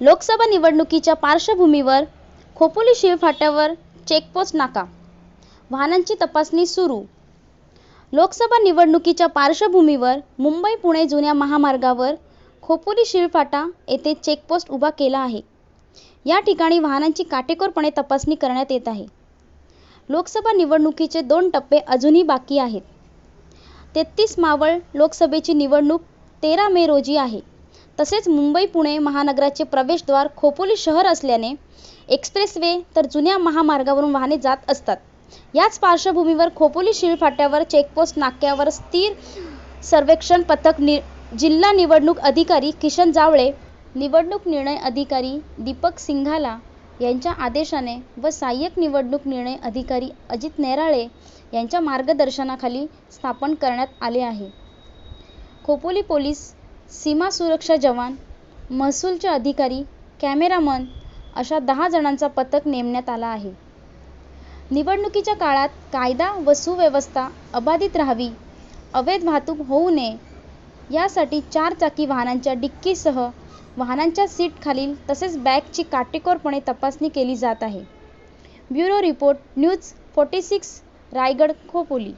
लोकसभा निवडणुकीच्या पार्श्वभूमीवर खोपोली शिळफाट्यावर चेकपोस्ट नाका. वाहनांची तपासणी सुरू. लोकसभा निवडणुकीच्या पार्श्वभूमीवर मुंबई पुणे जुन्या महामार्गावर खोपोली शिळफाटा येथे चेकपोस्ट उभा केला आहे. या ठिकाणी वाहनांची काटेकोरपणे तपासणी करण्यात येत आहे. लोकसभा निवडणुकीचे दोन टप्पे अजूनही बाकी आहेत. तेहतीस मावळ लोकसभेची निवडणूक तेरा मे रोजी आहे. तसेच मुंबई पुणे महानगराचे प्रवेशद्वार खोपोली शहर असल्याने एक्सप्रेसवे तर जुन्या महामार्गावरून वाहने जात असतात. याच पार्श्वभूमीवर खोपोली शिळफाट्यावर चेकपोस्ट नाक्यावर स्थिर सर्वेक्षण पथक नि जिल्हा निवडणूक अधिकारी किशन जावळे निवडणूक निर्णय अधिकारी दीपक सिंघाला यांच्या आदेशाने व सहाय्यक निवडणूक निर्णय अधिकारी अजित नेराळे यांच्या मार्गदर्शनाखाली स्थापन करण्यात आले आहे. खोपोली पोलीस सीमा सुरक्षा जवान महसूलचे अधिकारी कॅमेरामन अशा दहा जणांचा पथक नेमण्यात आला आहे. निवडणुकीच्या काळात कायदा व सुव्यवस्था अबाधित राहावी अवैध वाहतूक होऊ नये यासाठी चार चाकी वाहनांच्या डिक्कीसह वाहनांच्या सीटखालील तसेच बॅगची काटेकोरपणे तपासणी केली जात आहे. Bureau report news forty six Raigad Khopoli.